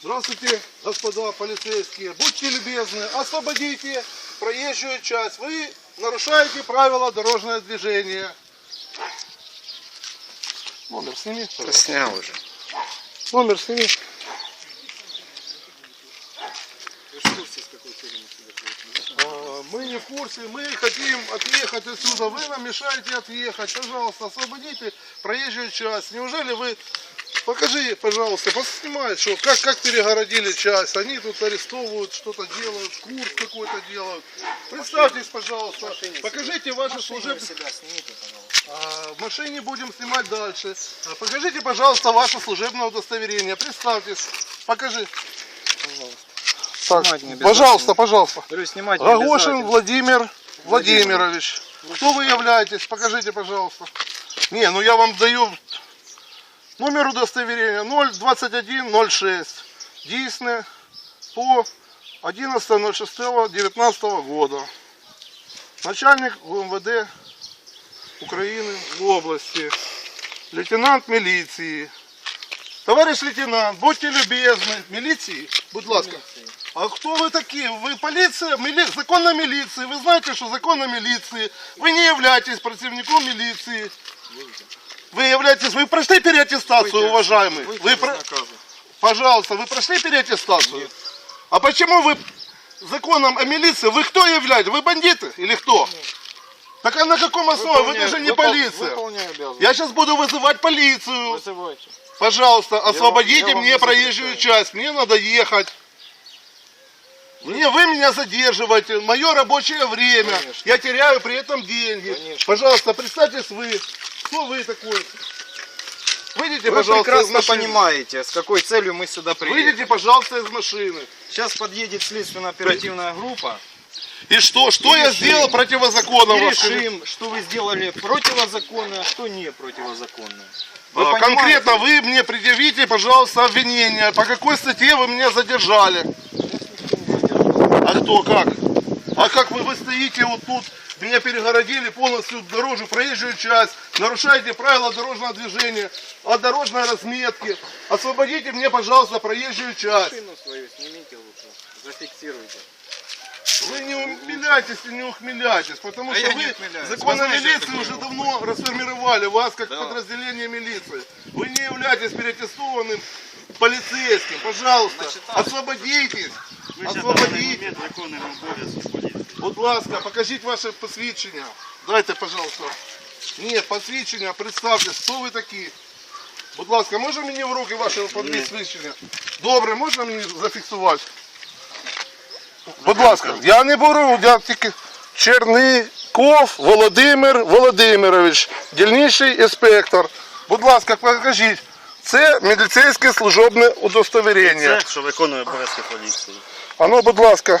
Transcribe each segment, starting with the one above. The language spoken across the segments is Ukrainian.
Здравствуйте, господа полицейские. Будьте любезны, освободите проезжую часть. Вы нарушаете правила дорожного движения. Номер сними. пожалуйста. Снял уже. Номер сними. А, Мы не в курсе, мы хотим отъехать отсюда. Вы нам мешаете отъехать. Пожалуйста, освободите проезжую часть. Неужели вы... Покажи, пожалуйста, поснимай, что, как, как перегородили часть. Они тут арестовывают, что-то делают, курс какой-то делают. Представьтесь, пожалуйста. Покажите ваши служебные... себя снимите, пожалуйста. А, В машине будем снимать дальше. А, Покажите, пожалуйста, ваше служебное удостоверение. Представьтесь. Покажи. Так, не обязательно. пожалуйста, пожалуйста. Говорю, снимать Рогошин. Владимир Владимирович. Кто вы являетесь? Покажите, пожалуйста. Не, ну я вам даю номер удостоверения 02106. Дійсне по 11.06.19 года. Начальник ГУМВД України в області. Лейтенант міліції. Товариш лейтенант, будьте любезны. Міліції, будь ласка. А кто вы такие? Вы полиция, мили... закон о милиции. Вы знаете, что закон о милиции. Вы не являетесь противником милиции. Вы являетесь, вы прошли переаттестацию, уважаемый. Вы про- Пожалуйста, вы прошли переаттестацию? А почему вы законом о милиции, вы кто являетесь? Вы бандиты или кто? Так а на каком основе? Вы даже не Выпол- полиция. Выполняю обязанность. Я сейчас буду вызывать полицию. Вызывайте. Пожалуйста, освободите я вам мне не проезжую запрещаю. часть. Мне надо ехать. Мне вы меня задерживаете, мое рабочее время. Конечно. Я теряю при этом деньги. Конечно. Пожалуйста, представьтесь вы. Кто вы такой? Выйдите, Вы пожалуйста, из прекрасно машины. понимаете, с какой целью мы сюда приехали. Выйдите, пожалуйста, из машины. Сейчас подъедет следственно-оперативная группа И что? Что я сделал противозаконного? и решим, что вы сделали противозаконно, а что не противозаконно. Вы А, понимаете? Конкретно вы мне предъявите, пожалуйста, обвинение. По какой статье вы меня задержали? А кто, как? А как вы, вы стоите вот тут, меня перегородили полностью дорожу, проезжую часть, нарушаете правила дорожного движения, о дорожной разметке. Освободите мне, пожалуйста, проезжую часть. Машину свою снимите лучше, зафиксируйте. Вы не умиляйтесь и не ухмеляйтесь, потому А что вы ухмыляюсь. закон о Вы знаете, милиции уже давно расформировали вас как Да. подразделение милиции. Вы не являетесь переаттестованным полицейским. Пожалуйста, Значит. Ми освободитесь. Будь ласка, покажіть ваше посвідчення. Дайте, пожалуйста. Ні, посвідчення, представтесь, хто ви такі. Будь ласка, можна мені в руки ваше посвідчення? Добре, можна мені зафіксувати? Будь ласка, я не беру, я тільки Черников Володимир Володимирович, дільничий інспектор. Будь ласка, покажіть. Це міліцейське службове удостоверення. Це, що виконує обов'язки поліції. А ну, будь ласка,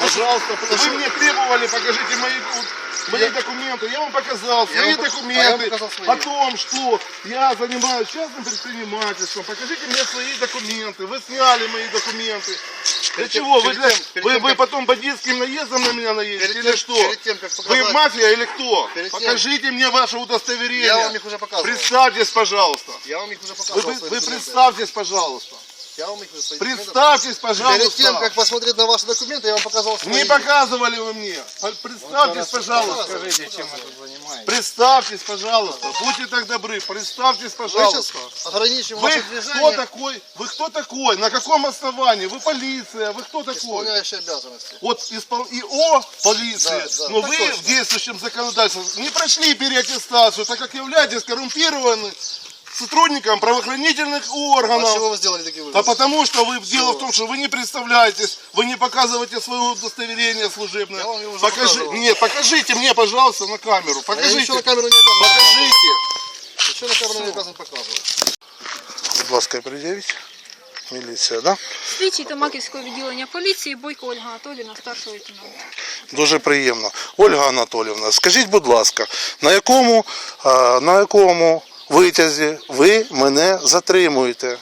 Пожалуйста, вы мне требовали, покажите мои, мои документы. Я вам показал свои вам а документы вам показал свои. о том, что я занимаюсь частным предпринимательством. Покажите мне свои документы. Вы сняли мои документы. Для чего? Вы, для- вы, вы потом бандитским наездом на меня наедете или что? перед тем, как Вы мафия или кто? Покажите мне ваше удостоверение. Я вам их уже показывал. Представьтесь, пожалуйста. Я вам их уже показывал. вы- вы представьтесь, пожалуйста. Я вам их уже Представьтесь, пожалуйста. Перед тем, как посмотреть на ваши документы, я вам показал свои. Не показывали вы мне. Представьтесь, пожалуйста. Скажите, чем вы тут занимаетесь. Представьтесь, пожалуйста. Будьте так добры. Представьтесь, Мы сейчас пожалуйста. ограничим Вы ваше кто движение, такой? Вы кто такой? На каком основании? Вы полиция? Вы кто такой? исполняющий обязанности. Вот испол... ИО полиция, Да, да, но так вы точно. в действующем законодательстве не прошли переаттестацию, так как являетесь коррумпированным сотрудником правоохранительных А органов. чего вы сделали такие выводы? Да потому что вы дело в том, что вы не представляетесь, вы не показываете свое удостоверение служебное. Я вам его уже Покажи, показывал. нет, покажите мне, пожалуйста, на камеру. А я Покажите. ничего на камеру не обязан. Покажите. Ничего на камеру не обязан показывать. Будь ласка, пред'явіть міліція, да? Слідчий Томаківського відділення поліції Бойко Ольга Анатоліївна, старший лейтенант. Дуже приємно. Ольга Анатолівна, скажіть, будь ласка, на якому, а, на якому витязі ви мене затримуєте?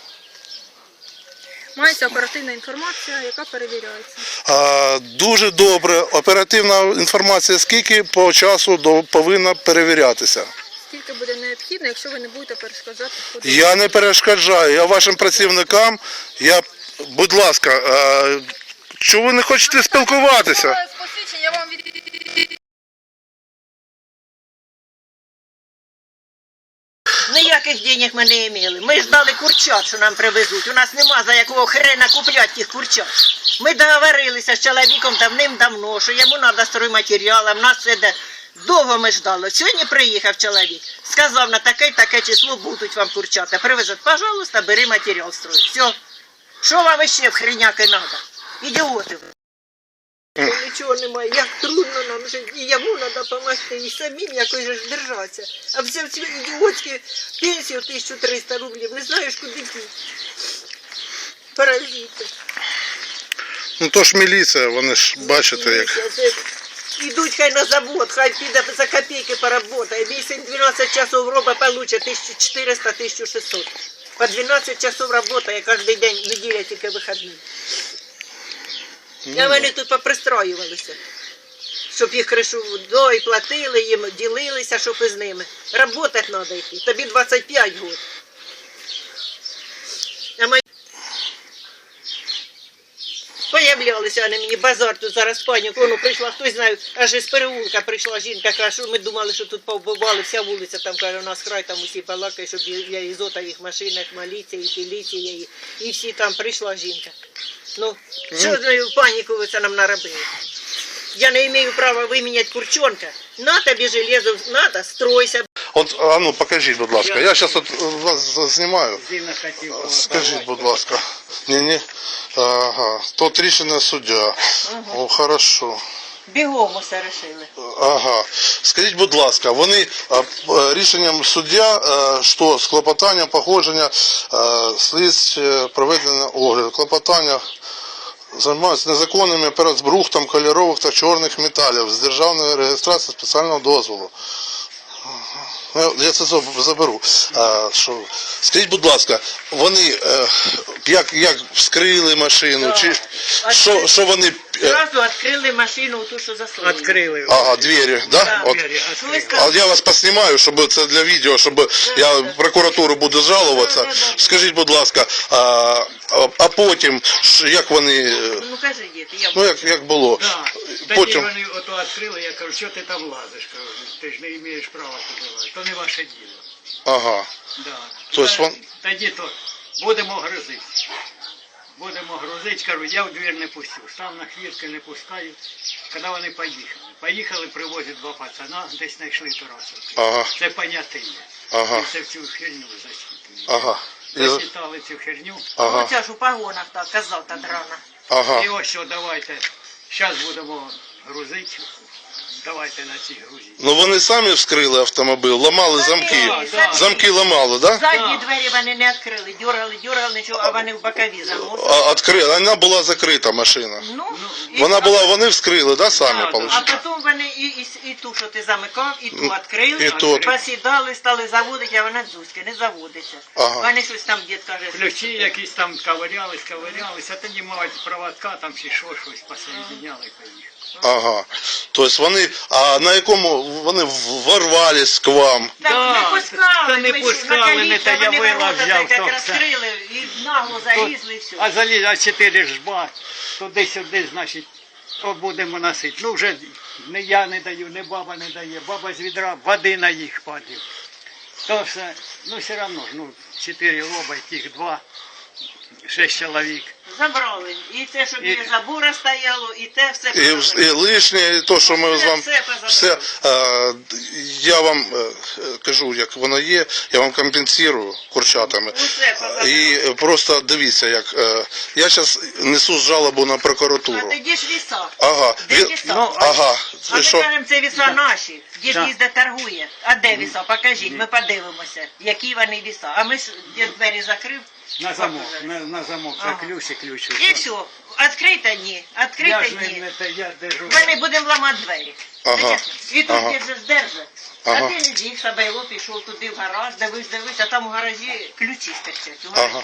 Мається оперативна інформація, яка перевіряється. А, дуже добре. Оперативна інформація, скільки по часу до, повинна перевірятися? Скільки буде необхідно, якщо ви не будете перешкоджати ходу. Я не перешкоджаю. Я вашим працівникам. Я, будь ласка, а, чого ви не хочете спілкуватися? Посвідчення вам від... Ніяких денег ми не мали. Ми ждали курчат, що нам привезуть. У нас нема за якого хрена купляти тих курчат. Ми договорилися з чоловіком давним-давно, що йому треба стройматеріал, а в нас це де. Довго ми ждали. Сьогодні приїхав чоловік, сказав на таке таке число будуть вам курчата. Привезуть, пожалуйста, бери матеріал строй. Все. Що вам ще в хреняки треба? Ідіоти. ви. Нічого немає, як трудно нам жити, і йому треба допомогти, і самим якось же ж держатися. А взяв цю ідіотську пенсію 1300 рублів, не знаєш, куди діти. Паразити. Ну то ж міліція, вони ж бачите, як. Це- Ідуть хай на завод, хай піде за копійки поработає. Мій син 12 часов роба получить 1400-1600. По 12 часов работає кожен день, неділя тільки вихідний. А вони тут попристроювалися. Щоб їх кришу дой платили, їм ділилися, щоб із ними. Работать треба йти. Тобі 25 років. А. Появлялися вони мені базар тут зараз паніку. Воно прийшла, хтось знає, аж із переулка прийшла жінка, каже, ми думали, що тут повбивали, вся вулиця там каже, у нас край там усі балакає, щоб я ізота їх машинах, маліція, і поліція, і, і всі там прийшла жінка. Ну, що за паніку ви це нам наробили? Я не маю права виміняти курчонка. На тобі железо, надо, стройся. От, а ну покажіть, будь ласка. Я зараз от вас знімаю. Скажіть, будь ласка. Ні, ні. Ага. Тут рішення суддя. О, хорошо. Бігом усе рішили. Ага. Скажіть, будь ласка, вони рішенням суддя, е, що з клопотанням походження е, слідств е, проведено огляд. Клопотання займаються незаконними перед збрухтом кольорових та чорних металів з державної реєстрації спеціального дозволу. Ну, Я це заберу. А, що? Скажіть, будь ласка, вони е, як, як вскрили машину, чи що, що вони. Зразу відкрили машину, ту, що засунули. Відкрили. Ага, двері, да? Да. От. Двері. А я вас поснімаю, щоб це для відео, щоб я в прокуратуру буду жалуватися. Да, да, да. Скажіть, будь ласка, а, а, а потім ш- як вони. е, Ну кажи, діти, я Ну як, як було? Да. Тоді Потім. вони ото відкрили, я кажу, що ти там лазиш? Кажу, ти ж не маєш права лазити. То не ваше діло. Ага. Да. Тобто Та- вон- Тоді то будемо грузити. Будемо грузити, кажу, я в двір не пустю. Став на хвірки, не пускаю. Коли вони поїхали. Поїхали, привозять два пацана, десь знайшли Тарасовки. Ага. Це понятиє. Ага. І це в цю херню засвітили. Ага. Засчитали цю херню. Ага. Оця ж у погонах так, казав та драна. Ага. І ось що, давайте. Зараз будемо грузити. Давайте на ці грузі. Ну вони самі вскрили автомобіль, ламали замки. Да, да. Замки ламали, да? Задні Да. двері вони не відкрили, дюрали, дюрали, нічого, а вони в бокові замовили. А, відкрили. Вона була закрита машина. Ну, і- Вона була, вони вскрили, да, самі, Да, да. А виходить? потім вони і, і, і ту, що ти замикав, і ту відкрили, і ту. посідали, стали заводити, а вона дзузька, не заводиться. Ага. Вони щось там дід каже. Ключі якісь там ковирялись, ковирялись, а тоді, мабуть, проводка там чи що, щось посоєдиняли поїхали. Ага. Тобто вони, а на якому вони ворвались к вам? Так, Да, не пускали, та не ми пускали, на не та я вони вила ворота взяв, так то все. розкрили і нагло залізли, і все. А заліз, а чотири жба, туди-сюди, значить, то будемо носити. Ну вже не я не даю, не баба не дає. Баба з відра води на їх падів. То все, ну все одно ну, чотири лоба, тих два, шість чоловік. Забрали. І те, що біля забора стояло, і те все І, і лишнє, і то, що ми з вами. Все позабрали. Все, е, я вам е, кажу, як воно є, я вам компенсую курчатами. Усе позабрали. І просто дивіться, як е, я зараз несу жалобу на А прокуратуру. тоді ж віса. Ага, Де віса? ну, ага. А ми Що? кажемо, це віса наші. Дід їздить торгує. А де віса? Покажіть, ми подивимося, які вони віса. А ми ж дід двері закрив, На замок, на, на замок, за ключ і ключ. І все. Відкрита ні, Я ж не, ні. не те, я держу. Ми не будемо ламати двері. Ага. І тут Ага. ти вже здержать. Ага. А ти не з'їв, Шабайло пішов туди в гараж, дивись, дивись, а там у гаражі ключі. У гаражі. Ага.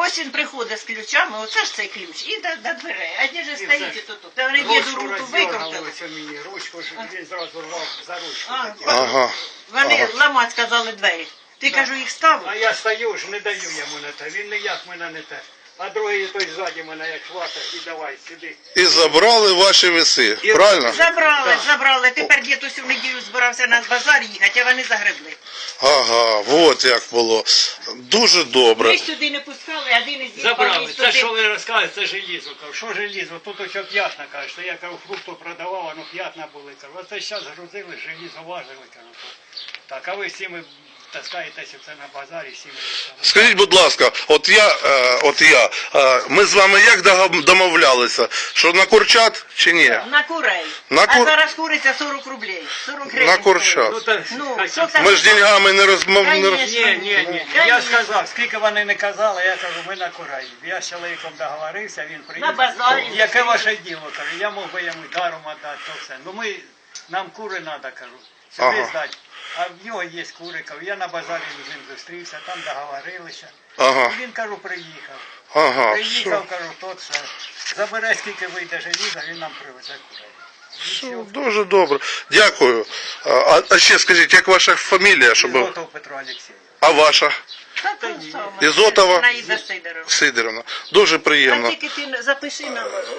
Ось він приходить з ключами, оце ж цей ключ, і до, до дверей. А де ж стоїть і тут? Та вони діду Ручку руку роздергали викрутили. мені, ручку ж він зразу рвав за ручку. А, хотів. Ага. Вони ламати сказали двері. Ти кажу, їх ставив. А я стою ж, не даю йому на те. Він ніяк мене не те. А другий той ззаді мене як хвата і давай сюди. І забрали ваші веси, правильно? Забрали, Так. забрали. Тепер дід усю неділю збирався на базар їхати, а вони загребли. Ага, от як було. Дуже добре. Ми сюди не пускали, а один із дітей Забрали. повіз Це що ви розказуєте, це желізо. Кажу, що желізо? Тут ось п'ятна, каже, що я кажу, фрукту продавав, воно п'ятна були. Кажу, оце зараз грузили, желізо важили. Кажу, так, а ви всі ми таскаєтеся це на базарі, всі. Скажіть, будь ласка, от я, е, от я, е, ми з вами як догам- домовлялися, що на курчат чи ні? На курей. На А кур- зараз куриця 40 рублей. 40 гривень. На курчат. Ну, так, Ну, що там- там? Ми ж деньгами не розмов... не роз- Конечно. Ні, ні, ні. Конечно. Я сказав, скільки вони не казали, я кажу, ми на Кураїв. Я з чоловіком договорився, він приїхав. На базарі. Яке ваше діло? Кажу, я мог би йому даром віддати, то все. Ну ми, нам кури треба, кажу. Сюди Ага. здати. А в нього є кури, кажу, я на базарі з ним зустрівся, там договорилися. Ага, І він, кажу, приїхав. ага, все. Приїхав, кажу, то все. Забере, скільки вийде желіза, він нам привезе курей. Все, дуже добре. Дякую. А, а ще скажіть, як ваша фамілія, щоб... Ізотов Петро Олексійович. А ваша? Та то саме. Ізотова? Наїда Сидорова. Сидорівна. Дуже А приємно. тільки ти запиши нам.